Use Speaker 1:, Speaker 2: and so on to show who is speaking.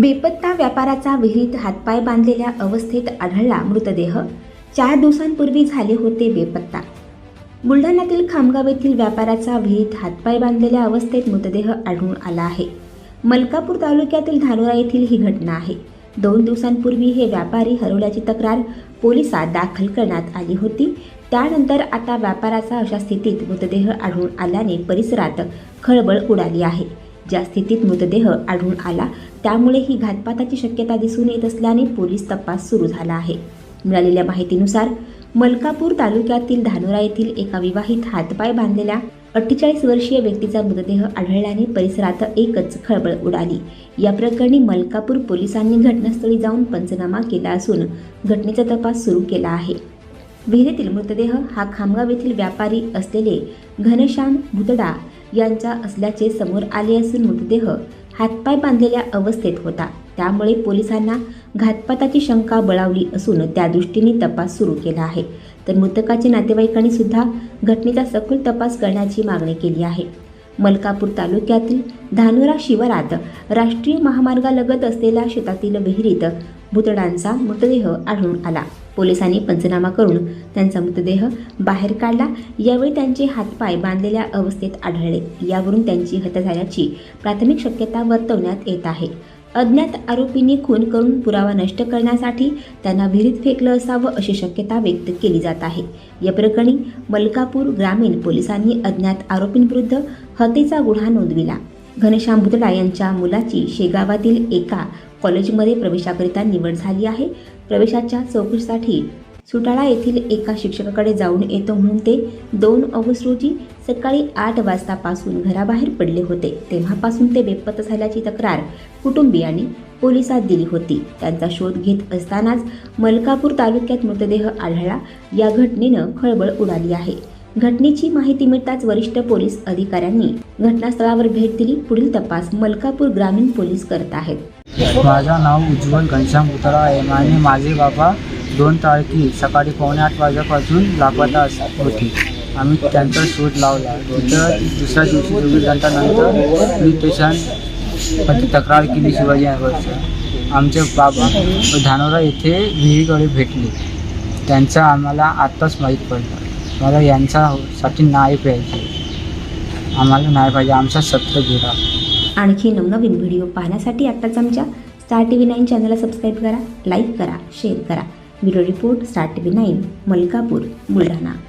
Speaker 1: बेपत्ता व्यापाराचा विहिरीत हातपाय बांधलेल्या अवस्थेत आढळला मृतदेह. चार दिवसांपूर्वी झाले होते बेपत्ता. बुलढाण्यातील खामगाव येथील व्यापाराचा विहिरीत हातपाय बांधलेल्या अवस्थेत मृतदेह आढळून आला आहे. मलकापूर तालुक्यातील धानोरा येथील ही घटना आहे. दोन दिवसांपूर्वी हे व्यापारी हरवल्याची तक्रार पोलिसात दाखल करण्यात आली होती. त्यानंतर आता व्यापाराचा अशा स्थितीत मृतदेह आढळून आल्याने परिसरात खळबळ उडाली आहे. ज्या स्थितीत मृतदेह आढळून आला त्यामुळे ही घातपाताची शक्यता दिसून येत असल्याने पोलीस तपास सुरू झाला आहे. मिळालेल्या माहितीनुसार मलकापूर तालुक्यातील धानोरा येथील एका विवाहित हातपाय बांधलेल्या अठ्ठेचाळीस वर्षीय व्यक्तीचा मृतदेह आढळल्याने परिसरात एकच खळबळ उडाली. या प्रकरणी मलकापूर पोलिसांनी घटनास्थळी जाऊन पंचनामा केला असून घटनेचा तपास सुरू केला आहे. विहिरीतील मृतदेह हा खामगाव येथील व्यापारी असलेले घनश्याम भुतडा यांचा असल्याचे समोर आले असून मृतदेह हातपाय बांधलेल्या अवस्थेत होता. त्यामुळे पोलिसांना घातपाताची शंका बळावली असून त्या दृष्टीने तपास सुरू केला आहे. तर मृतकाच्या नातेवाईकांनी सुद्धा घटनेचा सखोल तपास करण्याची मागणी केली आहे. मलकापूर तालुक्यातील धानोरा शिवारात राष्ट्रीय महामार्गालगत असलेल्या शेतातील विहिरीत भुतडांचा मृतदेह आढळून आला. पोलिसांनी पंचनामा करून त्यांचा मृतदेह बाहेर काढला. यावेळी त्यांचे हातपाय बांधलेल्या अवस्थेत आढळले. यावरून त्यांची हत्या झाल्याची प्राथमिक शक्यता वर्तवण्यात येत आहे. अज्ञात आरोपींनी खून करून पुरावा नष्ट करण्यासाठी त्यांना विहिरीत फेकलं असावं अशी शक्यता व्यक्त केली जात आहे. या प्रकरणी मलकापूर ग्रामीण पोलिसांनी अज्ञात आरोपींविरुद्ध हत्येचा गुन्हा नोंदविला. घनश्याम भुतडा यांच्या मुलाची शेगावातील एका कॉलेजमध्ये प्रवेशाकरिता निवड झाली आहे. प्रवेशाच्या चौकशीसाठी सुटाळा येथील एका शिक्षकाकडे जाऊन येतो म्हणून ते दोन ऑगस्ट रोजी सकाळी आठ वाजतापासून घराबाहेर पडले होते. तेव्हापासून ते बेपत्ता झाल्याची तक्रार कुटुंबियांनी पोलिसात दिली होती. त्यांचा शोध घेत असतानाच मलकापूर तालुक्यात मृतदेह आढळला. या घटनेनं खळबळ उडाली आहे. घटनेची माहिती मिळताच वरिष्ठ पोलीस अधिकाऱ्यांनी घटनास्थळावर भेट दिली. पुढील तपास मलकापूर ग्रामीण पोलीस करत आहेत.
Speaker 2: माझं नाव उज्ज्वल घनश्याम उतरा आहे आणि माझे बाबा दोन तारखे सकाळी पावणे आठ वाजल्यापासून लापता अस- होते. आम्ही त्यांचा शोध लावला. तिथं दुसऱ्या दिवशी चोवीस घंटानंतर पोलीस स्टेशन तक्रार केली शिवाजी नगरचं. आमचे बाबा धानोरा येथे विहिरीकडे भेटले. त्यांचा आम्हाला आत्ताच माहीत पडलं. मला यांच्यासाठी न्याय पाहिजे. आम्हाला न्याय पाहिजे. आमचा सत्र गेला
Speaker 1: आणखी नवनवीन व्हिडिओ पाहण्यासाठी आत्ताच आमच्या स्टार टी व्ही नाईन चॅनलला सबस्क्राईब करा लाईक करा शेअर करा. Bureau report star T V nine Malkapur Buldhana.